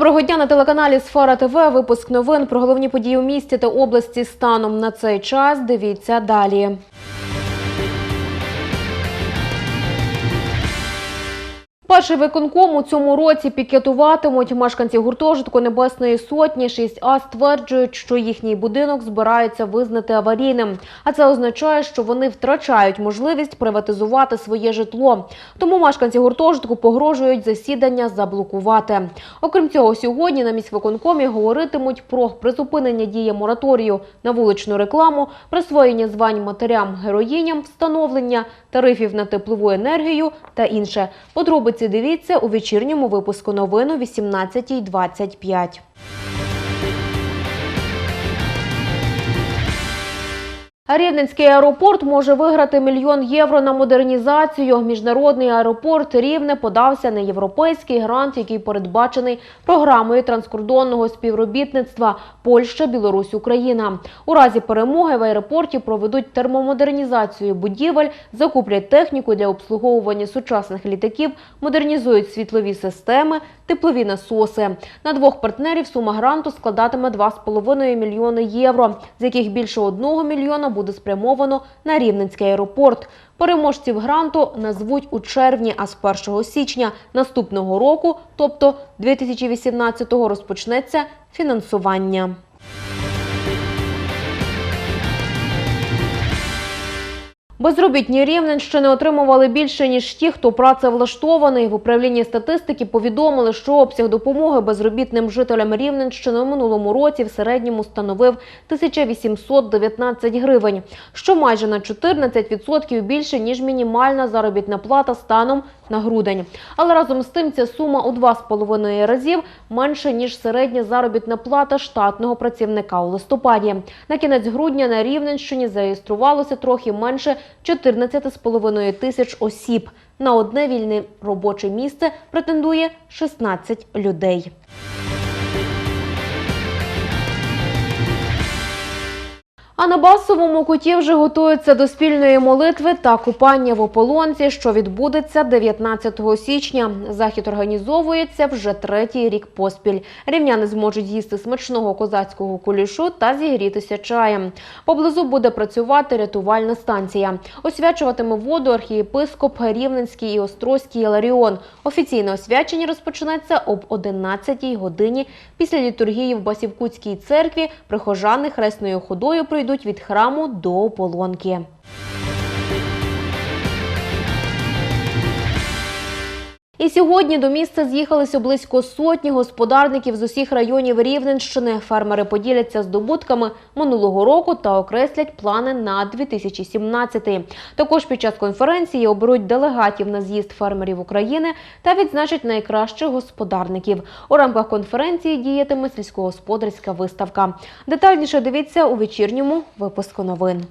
Доброго дня на телеканалі Сфера ТВ. Випуск новин про головні події у місті та області станом на цей час. Дивіться далі. Перший виконком у цьому році пікетуватимуть мешканці гуртожитку Небесної Сотні 6А стверджують, що їхній будинок збираються визнати аварійним. А це означає, що вони втрачають можливість приватизувати своє житло. Тому мешканці гуртожитку погрожують засідання заблокувати. Окрім цього, сьогодні на міськвиконкомі говоритимуть про призупинення дії мораторію на вуличну рекламу, присвоєння звань матерям-героїням, встановлення тарифів на теплову енергію та інше. Подробиці дивіться у вечірньому випуску новин о 18.25. Рівненський аеропорт може виграти мільйон євро на модернізацію. Міжнародний аеропорт Рівне подався на європейський грант, який передбачений програмою транскордонного співробітництва Польща, Білорусь, Україна. У разі перемоги в аеропорті проведуть термомодернізацію будівель, закуплять техніку для обслуговування сучасних літаків, модернізують світлові системи, теплові насоси. На двох партнерів сума гранту складатиме 2,5 мільйони євро, з яких більше 1 мільйона буде спрямовано на Рівненський аеропорт. Переможців гранту назвуть у червні, а з 1 січня наступного року, тобто 2018-го, розпочнеться фінансування. Безробітні Рівненщини отримували більше, ніж ті, хто працевлаштований. В управлінні статистики повідомили, що обсяг допомоги безробітним жителям Рівненщини у минулому році в середньому становив 1819 гривень, що майже на 14% більше, ніж мінімальна заробітна плата станом на грудень. Але разом з тим ця сума у 2,5 разів менше, ніж середня заробітна плата штатного працівника у листопаді. На кінець грудня на Рівненщині зареєструвалося трохи менше 14,5 тисяч осіб. На одне вільне робоче місце претендує 16 людей. А на басовому куті вже готуються до спільної молитви та купання в ополонці, що відбудеться 19 січня. Захід організовується вже третій рік поспіль. Рівняни зможуть їсти смачного козацького кулішу та зігрітися чаєм. Поблизу буде працювати рятувальна станція. Освячуватиме воду архієпископ Рівненський і Острозький Іларіон. Офіційне освячення розпочнеться об 11 годині. Після літургії в Басівкутській церкві прихожани хресною ходою пройдуть від храму до ополонки. І сьогодні до місця з'їхалися близько сотні господарників з усіх районів Рівненщини. Фермери поділяться здобутками минулого року та окреслять плани на 2017. Також під час конференції оберуть делегатів на з'їзд фермерів України та відзначать найкращих господарників. У рамках конференції діятиме сільськогосподарська виставка. Детальніше дивіться у вечірньому випуску новин.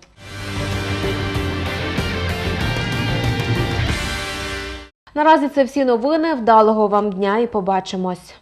Наразі це всі новини. Вдалого вам дня і побачимось.